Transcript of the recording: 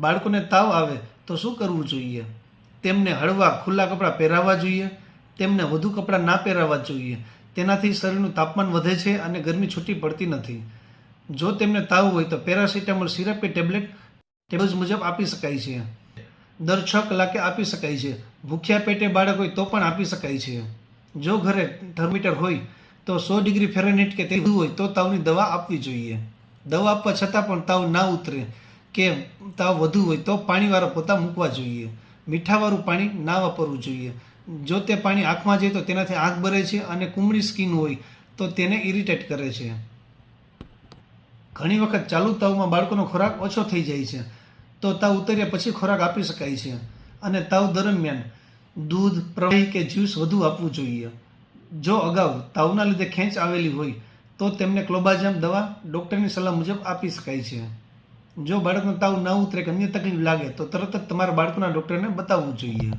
બાળકોને તાવ આવે તો શું કરવું જોઈએ? તેમને હળવા ખુલ્લા કપડાં પહેરાવવા જોઈએ, તેમને વધુ કપડાં ના પહેરાવવા જોઈએ. તેનાથી શરીરનું તાપમાન વધે છે અને ગરમી છૂટી પડતી નથી. જો તેમને તાવ હોય તો પેરાસિટામોલ સિરપ કે ટેબ્લેટ ડોઝ મુજબ આપી શકાય છે. દર છ કલાકે આપી શકાય છે. ભૂખ્યા પેટે બાળક હોય તો પણ આપી શકાય છે. જો ઘરે થર્મીટર હોય તો સો ડિગ્રી ફેરનહીટ કે તે હોય તો તાવની દવા આપવી જોઈએ. દવા આપવા છતાં પણ તાવ ના ઉતરે. કે તાવ વધુ હોય તો પાણીવાળા પોતા મૂકવા જોઈએ. મીઠાવાળું પાણી ના વાપરવું જોઈએ. જો તે પાણી આંખમાં જાય તો તેનાથી આંખ બરે છે અને કુમળી સ્કિન હોય તો તેને ઇરિટેટ કરે છે. ઘણી વખત ચાલુ તાવમાં બાળકોનો ખોરાક ઓછો થઈ જાય છે. તો તાવ ઉતર્યા પછી ખોરાક આપી શકાય છે. અને તાવ દરમિયાન દૂધ, પ્રવાહી કે જ્યુસ વધુ આપવું જોઈએ. જો અગાઉ તાવના લીધે ખેંચ આવેલી હોય તો તેમને ક્લોબાજામ દવા ડૉક્ટરની સલાહ મુજબ આપી શકાય છે. જો બાળકને તાવ ન ઉતરે કે અન્ય તકલીફ લાગે, તો તરત જ તમારા બાળકોના ડૉક્ટરને બતાવવું જોઈએ.